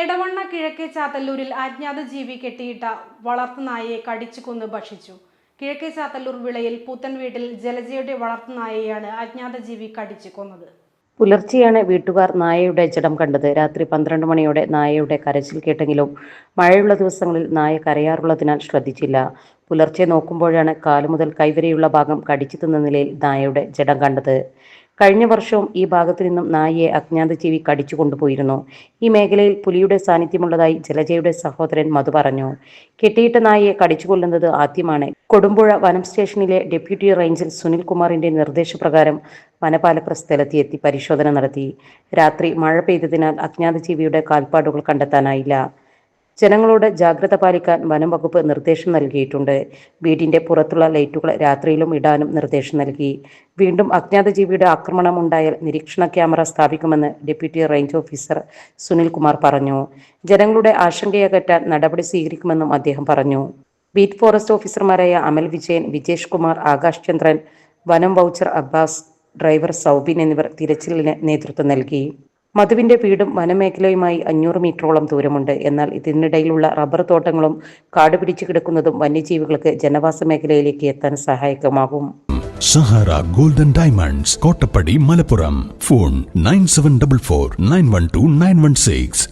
എടവണ്ണ കിഴക്കേ ചാത്തല്ലൂരിൽ അജ്ഞാത ജീവി കെട്ടിയിട്ട വളർത്തുനായയെ കടിച്ചു കൊന്ന് ഭക്ഷിച്ചു. കിഴക്കേ ചാത്തല്ലൂർ വിളയിൽ പുത്തൻ വീട്ടിൽ ജലജയുടെ വളർത്തുനായയാണ് അജ്ഞാത ജീവി കടിച്ചു കൊന്നത്. പുലർച്ചെയാണ് വീട്ടുകാർ നായയുടെ ജഡം കണ്ടത്. രാത്രി പന്ത്രണ്ട് മണിയോടെ നായയുടെ കരച്ചിൽ കേട്ടെങ്കിലും മഴയുള്ള ദിവസങ്ങളിൽ നായ കരയാറുള്ളതിനാൽ ശ്രദ്ധിച്ചില്ല. പുലർച്ചെ നോക്കുമ്പോഴാണ് കാലു മുതൽ കൈവരെയുള്ള ഭാഗം കടിച്ചു തിന്ന നിലയിൽ നായയുടെ ജഡം കണ്ടത്. കഴിഞ്ഞ വർഷവും ഈ ഭാഗത്തു നിന്നും നായയെ അജ്ഞാത ജീവി കടിച്ചു കൊണ്ടുപോയിരുന്നു. ഈ മേഖലയിൽ പുലിയുടെ സാന്നിധ്യമുള്ളതായി ജലജയുടെ സഹോദരൻ മധു പറഞ്ഞു. കെട്ടിയിട്ട നായയെ കടിച്ചു കൊല്ലുന്നത് ആദ്യമാണ്. കൊടുമ്പുഴ വനം സ്റ്റേഷനിലെ ഡെപ്യൂട്ടി റേഞ്ചർ സുനിൽ കുമാറിന്റെ നിർദ്ദേശപ്രകാരം വനപാലകർ സ്ഥലത്തെത്തി പരിശോധന നടത്തി. രാത്രി മഴ പെയ്തതിനാൽ അജ്ഞാത ജീവിയുടെ കാൽപ്പാടുകൾ കണ്ടെത്താനായില്ല. ജനങ്ങളോട് ജാഗ്രത പാലിക്കാൻ വനം വകുപ്പ് നിർദ്ദേശം നൽകിയിട്ടുണ്ട്. വീടിന്റെ പുറത്തുള്ള ലൈറ്റുകൾ രാത്രിയിലും ഇടാനും നിർദ്ദേശം നൽകി. വീണ്ടും അജ്ഞാത ജീവിയുടെ ആക്രമണം ഉണ്ടായാൽ നിരീക്ഷണ ക്യാമറ സ്ഥാപിക്കുമെന്ന് deputy range officer Sunil Kumar പറഞ്ഞു. ജനങ്ങളുടെ ആശങ്കയകറ്റാൻ നടപടി സ്വീകരിക്കുമെന്നും അദ്ദേഹം പറഞ്ഞു. ബീറ്റ് ഫോറസ്റ്റ് ഓഫീസർമാരായ അമൽ വിജയൻ വിജേഷ് കുമാർ ആകാശ് ചന്ദ്രൻ വനം വൗച്ചർ അബ്ബാസ് ഡ്രൈവർ സൗബിൻ എന്നിവർ തിരച്ചിലിന് നേതൃത്വം നൽകി. മധുവിന്റെ വീടും വനമേഖലയുമായി അഞ്ഞൂറ് മീറ്ററോളം ദൂരമുണ്ട്. എന്നാൽ ഇതിനിടയിലുള്ള റബ്ബർ തോട്ടങ്ങളും കാട് പിടിച്ചു കിടക്കുന്നതും വന്യജീവികൾക്ക് ജനവാസ മേഖലയിലേക്ക് എത്താൻ സഹായകമാകും. Sahara golden diamonds Kottappadi Malappuram. Phone nine seven double four nine one two nine one six.